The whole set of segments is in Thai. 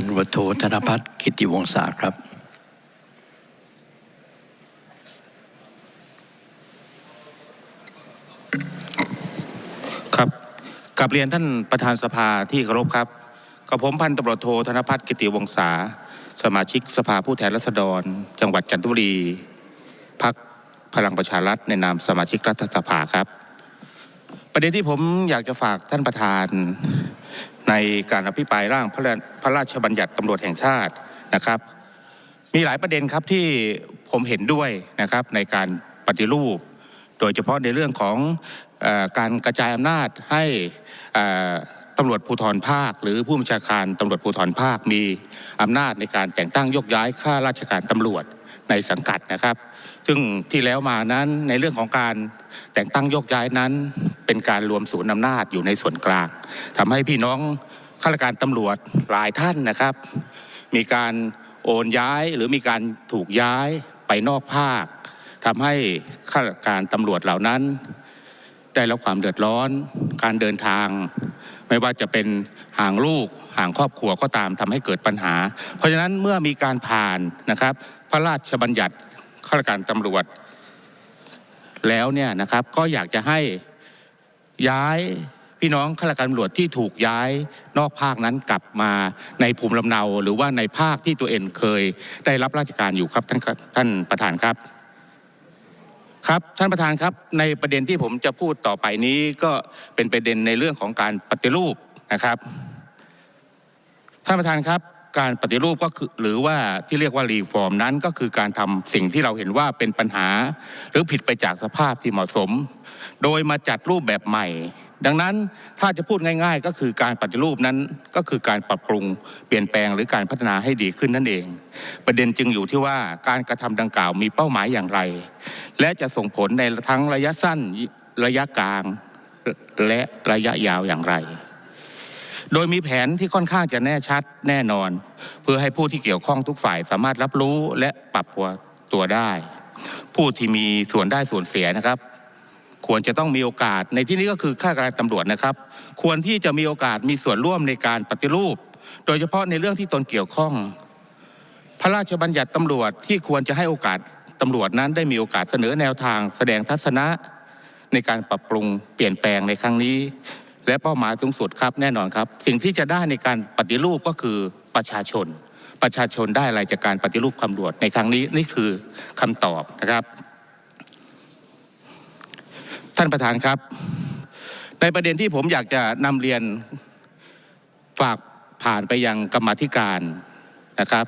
พันวโทธนพัฒน์กิติวงศาครับ ครับกลับเรียนท่านประธานสภาที่เคารพครับกับผมพันตำรวจโทธนพัฒน์กิติวงศาสมาชิกสภาผู้แทนราษฎร จังหวัดจันทบุรีพักพลังประชารัฐในนามสมาชิกรัฐสภาครับ ประเด็นที่ผมอยากจะฝากท่านประธาน ในการอภิปรายร่างพระราชบัญญัติตำรวจแห่งชาตินะครับ มีหลายประเด็นครับที่ผมเห็นด้วยนะครับในการปฏิรูป โดยเฉพาะในเรื่องของอการกระจายอำนาจให้ตำรวจภูธรภาค หรือผู้บัญชาการตำรวจภูธรภาค มีอำนาจในการแต่งตั้งยกย้ายข้าราชการตำรวจ ในสังกัดนะครับ ซึ่งที่แล้วมานั้นในเรื่องของการแต่งตั้งโยกย้ายนั้น เป็นการรวมศูนย์อำนาจอยู่ในส่วนกลางทำให้พี่น้องข้าราชการตำรวจหลายท่านนะครับ มีการโอนย้ายหรือมีการถูกย้ายไปนอกภาคทำให้ข้าราชการตำรวจเหล่านั้น ได้รับความเดือดร้อน การเดินทาง ไม่ว่าจะเป็นห่างลูกห่างครอบครัวก็ตามทำให้เกิดปัญหา เพราะฉะนั้นเมื่อมีการผ่านนะครับ พระราชบัญญัติข้าราชการตำรวจ แล้วเนี่ยนะครับก็อยากจะให้ย้ายพี่น้องข้าราชการตำรวจที่ถูกย้ายนอกภาคนั้นกลับมาในภูมิลำเนา หรือว่าในภาคที่ตัวเองเคยได้รับราชการอยู่ครับท่านท่านประธานครับ ครับท่านประธานครับในประเด็นที่ผมจะพูดต่อไปนี้ก็เป็นประเด็นในเรื่องของการปฏิรูปนะครับท่านประธานครับการปฏิรูปก็คือหรือว่าที่เรียกว่ารีฟอร์มนั้นก็คือการทำสิ่งที่เราเห็นว่าเป็นปัญหา หรือผิดไปจากสภาพที่เหมาะสม โดยมาจัดรูปแบบใหม่ ดังนั้นถ้าจะพูดง่ายๆ ก็คือการปฏิรูปนั้นก็คือการปรับปรุงเปลี่ยนแปลงหรือการพัฒนาให้ดีขึ้นนั่นเอง ประเด็นจึงอยู่ที่ว่าการกระทำดังกล่าวมีเป้าหมายอย่างไร และจะส่งผลในทั้งระยะสั้นระยะกลางและระยะยาวอย่างไร โดยมีแผนที่ค่อนข้างจะแน่ชัดแน่นอน เพื่อให้ผู้ที่เกี่ยวข้องทุกฝ่ายสามารถรับรู้และปรับตัวได้ ผู้ที่มีส่วนได้ส่วนเสียนะครับ ควรจะต้องมีโอกาสในที่นี้ก็คือข้าราชการตำรวจนะครับ ควรที่จะมีโอกาสมีส่วนร่วมในการปฏิรูป โดยเฉพาะในเรื่องที่ตนเกี่ยวข้อง พระราชบัญญัติตำรวจที่ควรจะให้โอกาสตำรวจนั้นได้มีโอกาสเสนอแนวทาง แสดงทัศนะในการปรับปรุงเปลี่ยนแปลงในครั้งนี้ และเป้าหมายสูงสุดครับแน่นอนครับ สิ่งที่จะได้ในการปฏิรูปก็คือประชาชน ประชาชนได้อะไรจากการปฏิรูปตำรวจในครั้งนี้นี่คือคำตอบนะครับ ท่านประธานครับ ในประเด็นที่ผมอยากจะนำเรียนฝากผ่านไปยังกรรมธิการนะครับ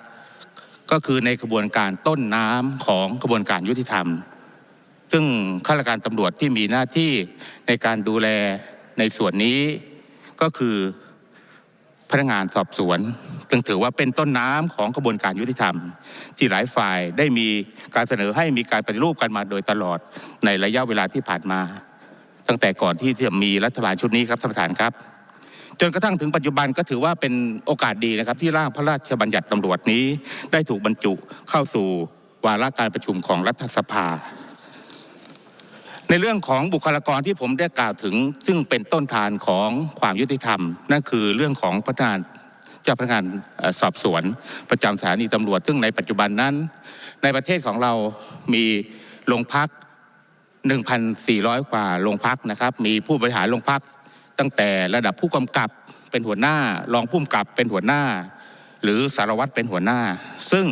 ก็คือในกระบวนการต้นน้ำของกระบวนการยุติธรรม ซึ่งข้าราชการตำรวจที่มีหน้าที่ในการดูแลในส่วนนี้ก็คือ พนักงานสอบสวนซึ่งถือว่าเป็นต้นน้ำของกระบวนการยุติธรรม ที่หลายฝ่ายได้มีการเสนอให้มีการปฏิรูปกันมาโดยตลอดในระยะเวลาที่ผ่านมา ตั้งแต่ก่อนที่จะมีรัฐบาลชุดนี้ครับท่านประธานครับ จนกระทั่งถึงปัจจุบันก็ถือว่าเป็นโอกาสดีนะครับ ที่ร่างพระราชบัญญัติตำรวจนี้ ได้ถูกบรรจุเข้าสู่วาระการประชุมของรัฐสภา ในเรื่องของบุคลากรที่ผมได้กล่าวถึง ซึ่งเป็นต้นทานของความยุติธรรม นั่นคือเรื่องของพนักงานเจ้าพนักงานสอบสวน ประจำสถานีตำรวจ ซึ่งในปัจจุบันนั้น ในประเทศของเรามีโรงพัก 1,400 กว่าโรงพักนะครับ มีผู้บริหารโรงพักตั้งแต่ระดับผู้กำกับเป็นหัวหน้ารองผู้กำกับเป็นหัวหน้า หรือสารวัตรเป็นหัวหน้า ซึ่ง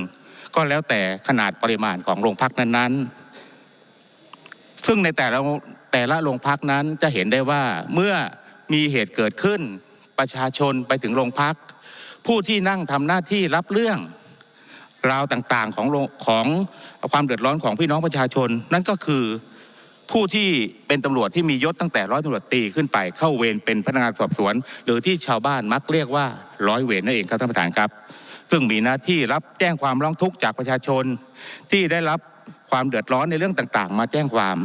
ก็แล้วแต่ขนาดปริมาณของโรงพักนั้นๆ ซึ่งในแต่ละแต่ละโรงพักนั้นจะเห็นได้ว่าเมื่อมีเหตุเกิดขึ้นประชาชนไปถึงโรงพัก ผู้ที่นั่งทำหน้าที่รับเรื่องราวต่างๆของของความเดือดร้อนของพี่น้องประชาชน นั่นก็คือผู้ที่เป็นตำรวจที่มียศตั้งแต่ร้อยตำรวจตรีขึ้นไปเข้าเวรเป็นพนักงานสอบสวน หรือที่ชาวบ้านมักเรียกว่าร้อยเวรนั่นเองครับท่านประธานครับ ซึ่งมีหน้าที่รับแจ้งความร้องทุกข์จากประชาชนที่ได้รับ ความเดือดร้อนในเรื่องต่างๆ มาแจ้งความ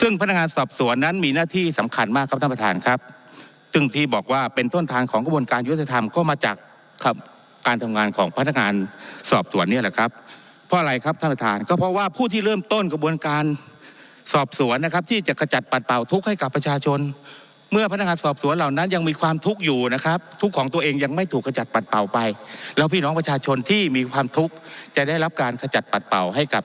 ซึ่งพนักงานสอบสวนนั้นมีหน้าที่สำคัญมากครับท่านประธานครับซึ่งที่บอกว่าเป็นต้นทางของกระบวนการยุติธรรมก็มาจากครับการทำงานของพนักงานสอบสวนเนี่ยแหละครับ เพราะอะไรครับท่านประธาน ก็เพราะว่าผู้ที่เริ่มต้นกระบวนการสอบสวนนะครับที่จะกระจัดปัดเป่าทุกข์ให้กับประชาชน เมื่อพนักงานสอบสวนเหล่านั้นยังมีความทุกข์อยู่นะครับ ทุกข์ของตัวเองยังไม่ถูกขจัดปัดเป่าไป แล้วพี่น้องประชาชนที่มีความทุกข์จะได้รับการขจัดปัดเป่าให้กับ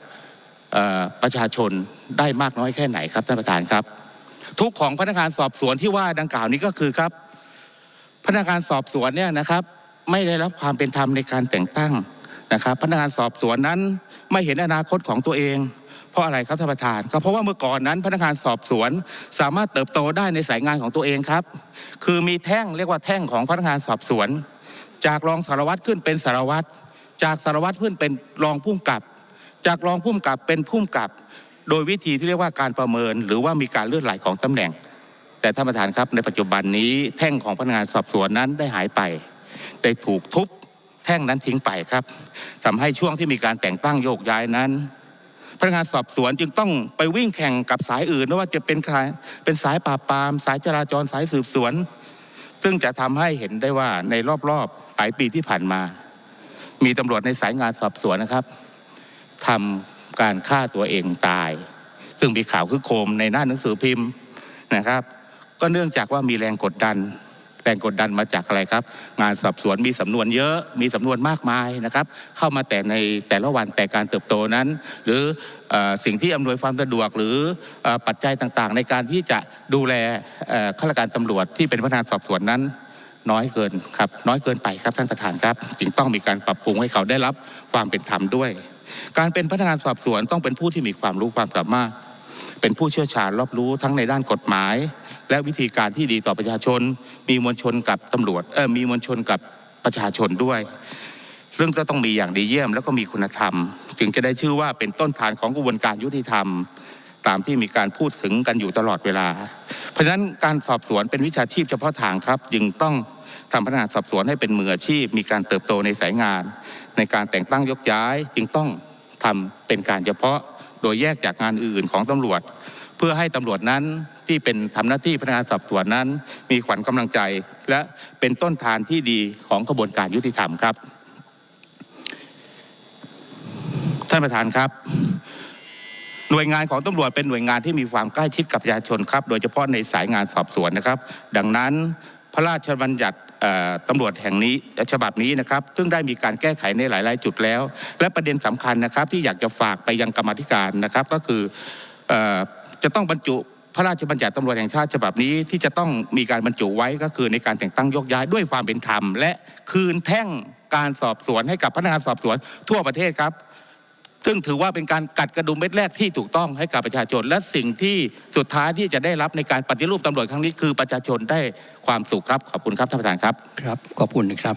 ประชาชนได้มากน้อยแค่ไหนครับท่านประธานครับ ทุกของพนักงานสอบสวนที่ว่าดังกล่าวนี้ก็คือครับ พนักงานสอบสวนเนี่ยนะครับ ไม่ได้รับความเป็นธรรมในการแต่งตั้งนะครับ พนักงานสอบสวนนั้นไม่เห็นอนาคตของตัวเอง เพราะอะไรครับท่านประธานก็เพราะว่าเมื่อก่อนนั้น พนักงานสอบสวนสามารถเติบโตได้ในสายงานของตัวเองครับ คือมีแท่งเรียกว่าแท่งของพนักงานสอบสวน จากรองสารวัตรขึ้นเป็นสารวัตรจากสารวัตรขึ้นเป็นรองผู้กำกับ จากรองผู้กำกับเป็นผู้กำกับ โดยวิธีที่เรียกว่าการประเมิน หรือว่ามีการเลื่อนไหลของตำแหน่ง แต่ท่านประธานครับในปัจจุบันนี้แท่งของพนักงานสอบสวนนั้นได้หายไป ได้ถูกทุบแท่งนั้นทิ้งไปครับทำให้ช่วงที่มีการแต่งตั้งโยกย้ายนั้นพนักงานสอบสวนจึงต้องไปวิ่งแข่งกับสายอื่นไม่ว่าจะเป็นใครเป็นสายปราบปราม สายจราจรสายสืบสวน ซึ่งจะทำให้เห็นได้ว่าในรอบๆหลายปีที่ผ่านมา มีตำรวจในสายงานสอบสวนนะครับ ทำการฆ่าตัวเองตาย ซึ่งมีข่าวคึกโคมในหน้าหนังสือพิมพ์นะครับ ก็เนื่องจากว่ามีแรงกดดัน แรงกดดันมาจากอะไรครับ งานสอบสวนมีสำนวนเยอะ มีสำนวนมากมายนะครับ เข้ามาแต่ในแต่ละวันแต่การเติบโตนั้น หรืออสิ่งที่อำนวยความสะดวกหรืออปัจจัยต่างๆ ในการที่จะดูแลข้าราชการตำรวจที่เป็นพนักงานสอบสวนนั้นน้อยเกินครับน้อยเกินไปครับท่านประธานครับ จึงต้องมีการปรับปรุงให้เขาได้รับความเป็นธรรมด้วย การเป็นพนักงานสอบสวนต้องเป็นผู้ที่มีความรู้ความสามารถ เป็นผู้เชี่ยวชาญรอบรู้ทั้งในด้านกฎหมาย และวิธีการที่ดีต่อประชาชน มีมวลชนกับตำรวจเออมีมวลชนกับประชาชนด้วยเรื่องจะต้องมีอย่างดีเยี่ยมแล้วก็มีคุณธรรม จึงจะได้ชื่อว่าเป็นต้นฐานของกระบวนการยุติธรรม ตามที่มีการพูดถึงกันอยู่ตลอดเวลา เพราะฉะนั้นการสอบสวนเป็นวิชาชีพเฉพาะทางครับ จึงต้อง ทำพนักงานสอบสวนให้เป็นมืออาชีพ มีการเติบโตในสายงาน ในการแต่งตั้งยกย้ายจึงต้องทำเป็นการเฉพาะโดยแยกจากงานอื่นของตำรวจ เพื่อให้ตำรวจนั้นที่เป็นทำหน้าที่พนักงานสอบสวนนั้น มีขวัญกำลังใจ และเป็นต้นทานที่ดีของกระบวนการยุติธรรมครับ ท่านประธานครับหน่วยงานของตำรวจเป็นหน่วยงานที่มีความใกล้ชิดกับประชาชนครับ โดยเฉพาะในสายงานสอบสวนนะครับ ดังนั้นพระราชบัญญัติ ตำรวจแห่งนี้ฉบับนี้นะครับ ซึ่งได้มีการแก้ไขในหลาย ๆ จุดแล้ว และประเด็นสำคัญนะครับ ที่อยากจะฝากไปยังกรรมธิการนะครับ ก็คืออจะต้องบรรจุพระราชบัญญัติตำรวจแห่งชาติฉบับนี้ที่จะต้องมีการบรรจุไว้ก็คือในการแต่งตั้งยกย้ายด้วยความเป็นธรรม และคืนแท่งการสอบสวนให้กับพนักงานสอบสวนทั่วประเทศครับ ซึ่งถือว่าเป็นการกัดกระดุมเม็ดแรกที่ถูกต้องให้กับประชาชน และสิ่งที่สุดท้ายที่จะได้รับในการปฏิรูปตำรวจครั้งนี้คือประชาชนได้ความสุขครับขอบคุณครับท่านประธานครับครับขอบคุณนะครับ